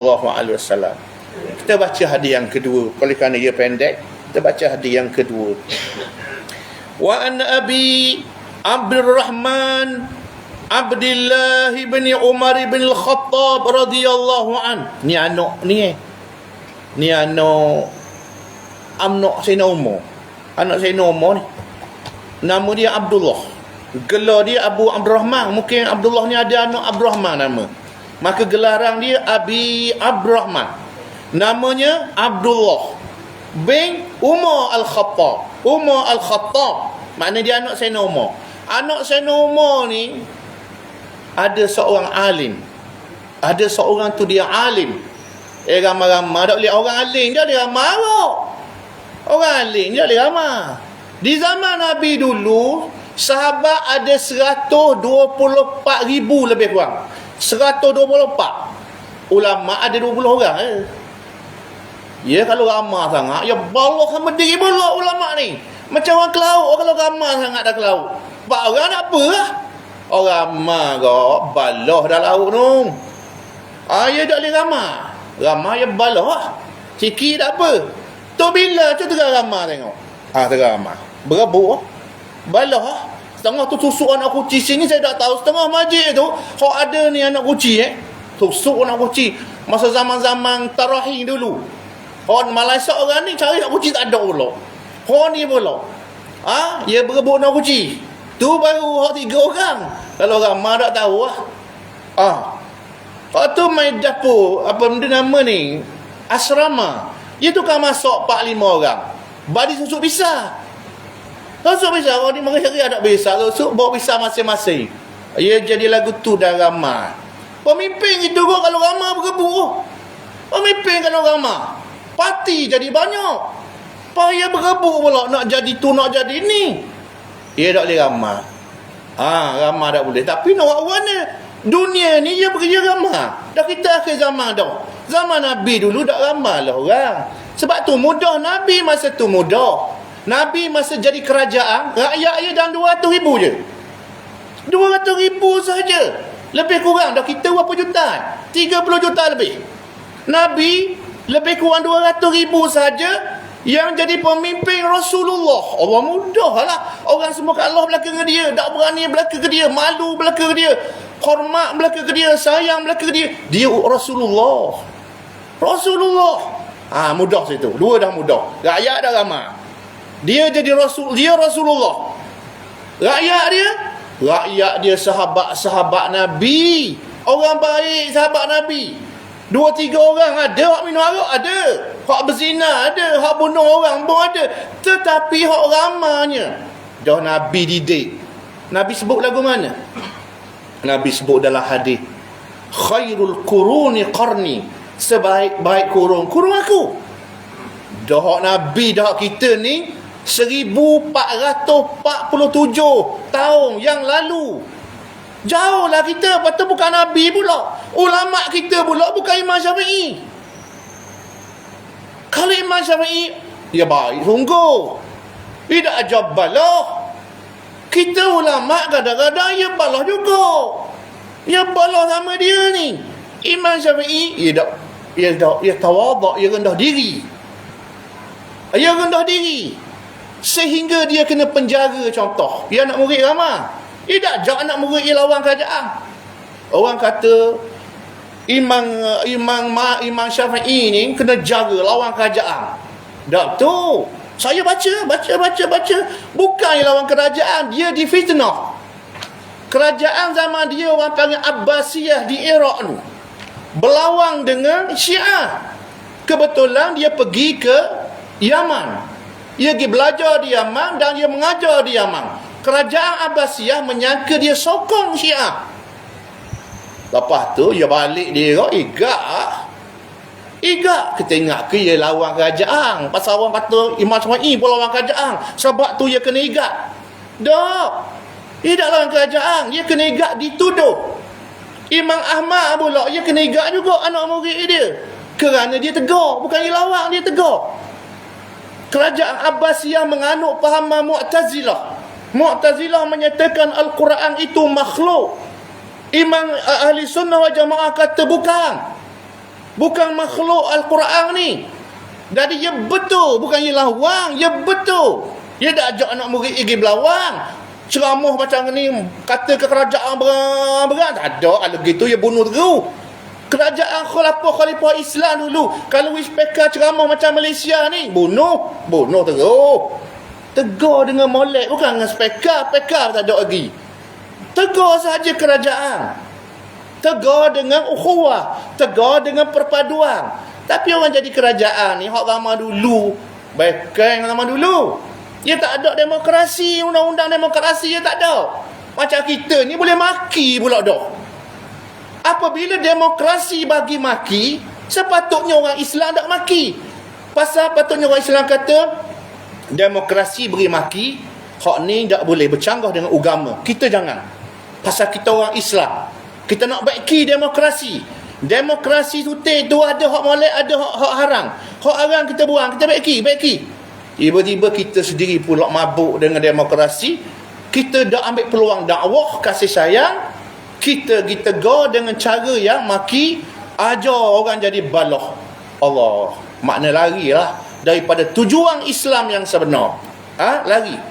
sallallahu alaihi wasallam. Kita baca hadis yang kedua. Oleh kerana ia pendek, kita baca hadis yang kedua. Wa an Abi Abdurrahman Abdullah bin Umar bin Al-Khattab radhiyallahu an. Ni anak ni eh. Ni anak anak Sayyidina Umar. Anak Sayyidina Umar ni. Nama dia Abdullah. Gelar dia Abu Abdurrahman. Mungkin Abdullah ni ada anak Abdurrahman nama. Maka gelaran dia Abi Abdurrahman. Namanya Abdullah bin Umar Al-Khattab. Umar Al-Khattab. Maknanya dia anak Sayyidina Umar. Anak Sayyidina Umar ni ada seorang alim. Ada seorang tu dia alim. Eh ramai-ramai tak boleh orang alim dia dia ramai Orang alim dia dia ramai. Di zaman Nabi dulu sahabat ada 124 ribu lebih kurang. 124. Ulama ada 20 orang eh. Ya kalau ramai sangat ya balok sama diri balok ulama ni. Macam orang kelaut kalau ramai sangat dah kelaut. Pak orang nak apa lah? Orang ramai kau baloh dah laut tu. Ah ya tak boleh ramai. Ramai ya baloh lah. Sikit tak apa. Tu bila tu tengah ramai tengok. Ah tengah ramai. Berebut lah. Baloh lah. Setengah tu tusuk anak kuci sini saya tak tahu. Setengah majik tu. Kau ada ni anak kuci eh. Tusuk anak kuci. Masa zaman-zaman tarahim dulu. Kau Malaysia orang ni cari anak kuci tak ada pula. Kau ni pula. Ha? Dia berebut anak kuci. Tu baru hak tiga orang. Kalau orang ramai tak tahu lah. Ah. Lepas tu main dapur, apa benda nama ni? Asrama. Dia tu kan masuk 4-5 orang. Badi susuk pisah. Susuk pisah, orang ni mengeri ada pisah. Susuk bawa pisah masing-masing. Ia jadi lagu tu dah ramai. Pemimpin itu kok kalau ramai berebut. Pemimpin kalau ramai. Parti jadi banyak. Payah berebut pula nak jadi tu, nak jadi ni. Ia tak boleh ramah. Ha, ramah tak boleh. Tapi nak buat mana? Dunia ni dia bekerja ramah. Dah kita akhir zaman dah. Zaman Nabi dulu tak ramah lah orang. Sebab tu mudah Nabi masa tu mudah. Nabi masa jadi kerajaan, rakyat dia dalam 200 ribu je. 200 ribu saja. Lebih kurang dah kita berapa juta? 30 juta lebih. Nabi lebih kurang 200 ribu saja yang jadi pemimpin Rasulullah Allah mudah lah orang semua kat Allah belakang ke dia tak berani belakang ke dia malu belakang ke dia hormat belakang ke dia sayang belakang ke dia dia Rasulullah Rasulullah ah ha, mudah situ dua dah mudah rakyat dah ramai dia jadi Rasul dia Rasulullah rakyat dia rakyat dia sahabat-sahabat Nabi orang baik sahabat Nabi Dua tiga orang ada hak minum arak ada. Hak berzina ada, hak bunuh orang pun ada. Tetapi hak ramanya dah Nabi didik. Nabi sebut lagu mana? Nabi sebut dalam hadis. Khairul quruni qarni. Sebaik-baik kurung. Kurung aku. Dah Nabi dah kita ni 1447 tahun yang lalu. Jauhlah kita Lepas tu bukan Nabi pula. Ulama' kita pula Bukan Imam Syafi'i. Kalau Imam Syafi'i Ya baik sungguh. Tidak ajar balah. Kita ulama' kadang-kadang Ya balah juga. Ya balah sama dia ni. Imam Syafi'i Ya tak Ya, tak, ya tawadak Ya rendah diri. Ya rendah diri Sehingga dia kena penjara contoh Dia nak murid ramah tidak jangan nak murid ia lawan kerajaan. Orang kata Imam Imam Ma Imam Syafi'i ni kena jaga lawan kerajaan. Dak tu. Saya baca, baca, baca, baca. Bukan yang lawan kerajaan, dia difitnah. Kerajaan zaman dia orang panggil Abbasiyah di Iraq tu. Berlawan dengan Syiah. Kebetulan dia pergi ke Yaman. Dia pergi belajar di Yaman dan dia mengajar di Yaman kerajaan Abbasiyah menyangka dia sokong Syiah. Lepas tu dia balik dia kau igak. Igak kita ingat ke dia lawan kerajaan. Pasal orang kata Imam Syafi'i pun lawan kerajaan. Sebab tu dia kena igak. Tak. Dia tak lawan kerajaan. Dia kena igak dituduh. Imam Ahmad pula dia kena igak juga anak murid dia. Kerana dia tegar. Bukan dia lawan, dia tegar. Kerajaan Abbasiyah menganut pahaman Mu'tazilah. Mu'tazilah menyatakan Al-Quran itu makhluk. Imam ahli sunnah wa jamaah kata bukan. Bukan makhluk Al-Quran ni. Jadi dia betul. Bukan dia lawang. Dia betul. Dia dah ajak anak murid pergi belawang. Ceramah macam ni. Kata ke kerajaan berat-berat. Tak ada. Kalau gitu dia bunuh terus. Kerajaan khalifah khalifah Islam dulu. Kalau wispeka ceramah macam Malaysia ni. Bunuh. Bunuh terus. Tegur dengan molek. Bukan dengan speka. Speka tak ada lagi. Tegur saja kerajaan. Tegur dengan ukhuwah. Tegur dengan perpaduan. Tapi orang jadi kerajaan ni, hak lama dulu. Baikkan lama dulu. Dia tak ada demokrasi, undang-undang demokrasi dia tak ada. Macam kita ni boleh maki pula dah. Apabila demokrasi bagi maki, sepatutnya orang Islam tak maki. Pasal patutnya orang Islam kata, demokrasi beri maki, hak ni tak boleh bercanggah dengan agama. Kita jangan. Pasal kita orang Islam. Kita nak baiki demokrasi. Demokrasi tu tu ada hak molek, ada hak, hak haram. Hak haram kita buang, kita baiki, baiki. Tiba-tiba kita sendiri pula mabuk dengan demokrasi. Kita dah ambil peluang dakwah, kasih sayang. Kita go dengan cara yang maki ajar orang jadi baloh. Allah. Makna lari lah daripada tujuan Islam yang sebenar. Ha? Lari.